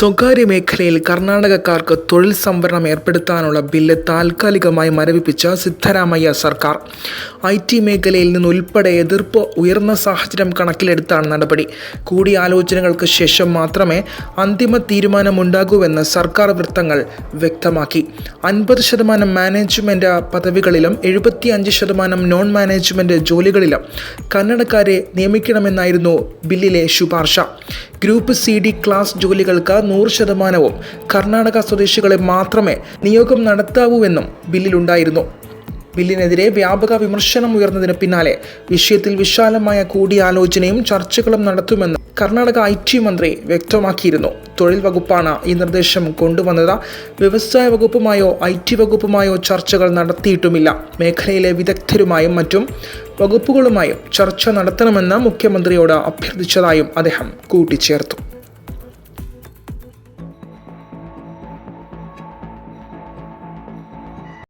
സ്വകാര്യ മേഖലയിൽ കർണാടകക്കാർക്ക് തൊഴിൽ സംവരണം ഏർപ്പെടുത്താനുള്ള ബില്ല് താൽക്കാലികമായി മരവിപ്പിച്ച സിദ്ധരാമയ്യ സർക്കാർ. ഐ ടി മേഖലയിൽ നിന്നുൾപ്പെടെ എതിർപ്പ് ഉയർന്ന സാഹചര്യം കണക്കിലെടുത്താണ് നടപടി. കൂടിയാലോചനകൾക്ക് ശേഷം മാത്രമേ അന്തിമ തീരുമാനമുണ്ടാകൂവെന്ന് സർക്കാർ വൃത്തങ്ങൾ വ്യക്തമാക്കി. അൻപത് ശതമാനം മാനേജ്മെന്റ് പദവികളിലും എഴുപത്തിയഞ്ച് ശതമാനം നോൺ മാനേജ്മെന്റ് ജോലികളിലും കന്നഡക്കാരെ നിയമിക്കണമെന്നായിരുന്നു ബില്ലിലെ ശുപാർശ. ഗ്രൂപ്പ് സി ഡി ക്ലാസ് ജോലികൾക്ക് നൂറ് ശതമാനവും കർണാടക സ്വദേശികളെ മാത്രമേ നിയോഗം നടത്താവൂവെന്നും ബില്ലിലുണ്ടായിരുന്നു. ബില്ലിനെതിരെ വ്യാപക വിമർശനം ഉയർന്നതിന് പിന്നാലെ വിഷയത്തിൽ വിശാലമായ കൂടിയാലോചനയും ചർച്ചകളും നടത്തുമെന്ന് കർണാടക ഐ ടി മന്ത്രി വ്യക്തമാക്കിയിരുന്നു. തൊഴിൽ വകുപ്പാണ് ഈ നിർദ്ദേശം കൊണ്ടുവന്നത്. വ്യവസായ വകുപ്പുമായോ ഐ ടി വകുപ്പുമായോ ചർച്ചകൾ നടത്തിയിട്ടുമില്ല. മേഖലയിലെ വിദഗ്ധരുമായും മറ്റും വകുപ്പുകളുമായും ചർച്ച നടത്തണമെന്ന് മുഖ്യമന്ത്രിയോട് അഭ്യർത്ഥിച്ചതായും അദ്ദേഹം കൂട്ടിച്ചേർത്തു.